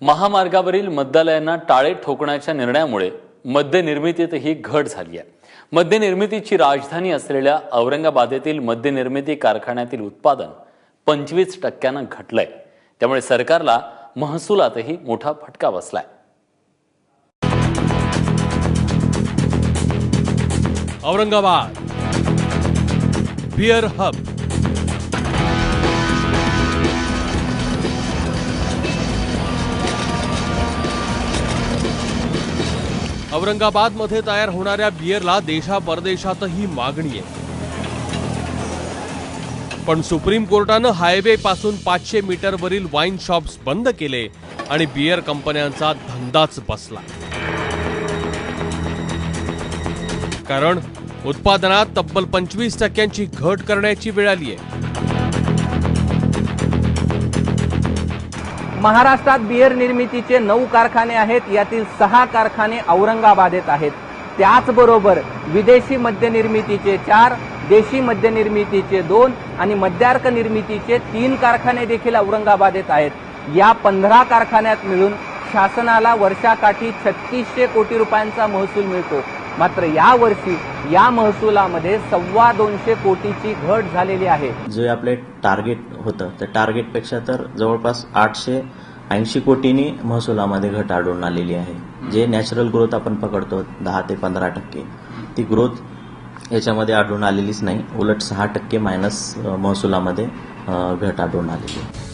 महामार्गावरील मद्यालयांना टाळे ठोकण्याच्या निर्णयामुळे मद्यनिर्मितीतही घट झाली आहे. मद्यनिर्मितीची राजधानी असलेल्या औरंगाबादेतील मद्यनिर्मिती कारखान्यातील उत्पादन पंचवीस टक्क्यानं घटलंय. त्यामुळे सरकारला महसुलातही मोठा फटका बसलाय. Aurangabad beer hub. औरंगाबादमध्ये तयार होणाऱ्या बियरला देशा परदेशातही मागणी आहे. पण सुप्रीम कोर्टानं हायवे पासून पाचशे मीटरवरील वाईन शॉप्स बंद केले आणि बियर कंपन्यांचा धंदाच बसला. कारण उत्पादनात तब्बल पंचवीस टक्क्यांची घट करण्याची वेळ आली आहे. महाराष्ट्रात बियर निर्मितीचे नऊ कारखाने आहेत. यातील सहा कारखाने औरंगाबादेत आहेत. त्याचबरोबर विदेशी मद्यनिर्मितीचे चार देशी मद्यनिर्मितीचे दोन आणि मद्यार्क निर्मितीचे तीन कारखाने देखील औरंगाबादेत आहेत. या पंधरा कारखान्यात मिळून शासनाला वर्षाकाठी छत्तीसशे कोटी रुपयांचा महसूल मिळतो. मात्र या वर्षी या महसुलामध्ये सव्वा दोनशे कोटीची घट झालेली आहे. जे आपले टार्गेट होतं त्या टार्गेटपेक्षा तर जवळपास आठशे ऐंशी कोटींनी महसुलामध्ये घट आढळून आलेली आहे. जे नॅचरल ग्रोथ आपण पकडतो दहा ते पंधरा टक्के. ती ग्रोथ याच्यामध्ये आढळून आलेलीच नाही. उलट सहा टक्के मायनस महसुलामध्ये घट आढळून आलेली आहे.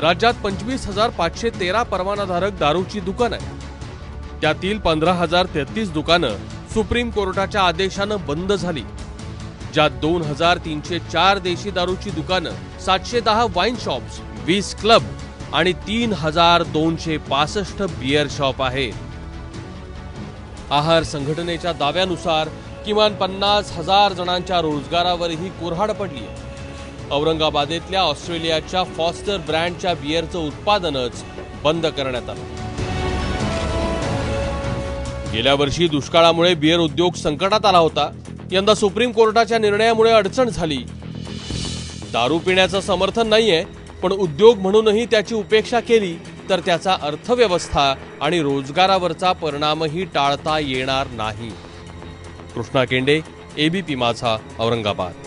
राज्यात पंचवीस हजार पाचशे तेरा परवानाधारक दारूची दुकानं आहेत. त्यातील पंधरा हजार तेहतीस दुकानं सुप्रीम कोर्टाच्या आदेशानं बंद झाली. ज्यात दोन हजार तीनशे चार देशी दारूची दुकानं सातशे दहा वाईन शॉप्स वीस क्लब आणि तीन हजार दोनशे पासष्ट बियर शॉप आहेत आहार संघटनेच्या दाव्यानुसार किमान पन्नास हजार जणांच्या रोजगारावरही कुऱ्हाड पडली औरंगाबादेतल्या ऑस्ट्रेलियाच्या फॉस्टर ब्रँडच्या बियरचं उत्पादनच बंद करण्यात आलं. गेल्या वर्षी दुष्काळामुळे बिअर उद्योग संकटात आला होता. यंदा सुप्रीम कोर्टाच्या निर्णयामुळे अडचण झाली. दारू पिण्याचं समर्थन नाहीये पण उद्योग म्हणूनही त्याची उपेक्षा केली तर त्याचा अर्थव्यवस्था आणि रोजगारावरचा परिणामही टाळता येणार नाही. कृष्णा केंडे एबीपी माझा औरंगाबाद.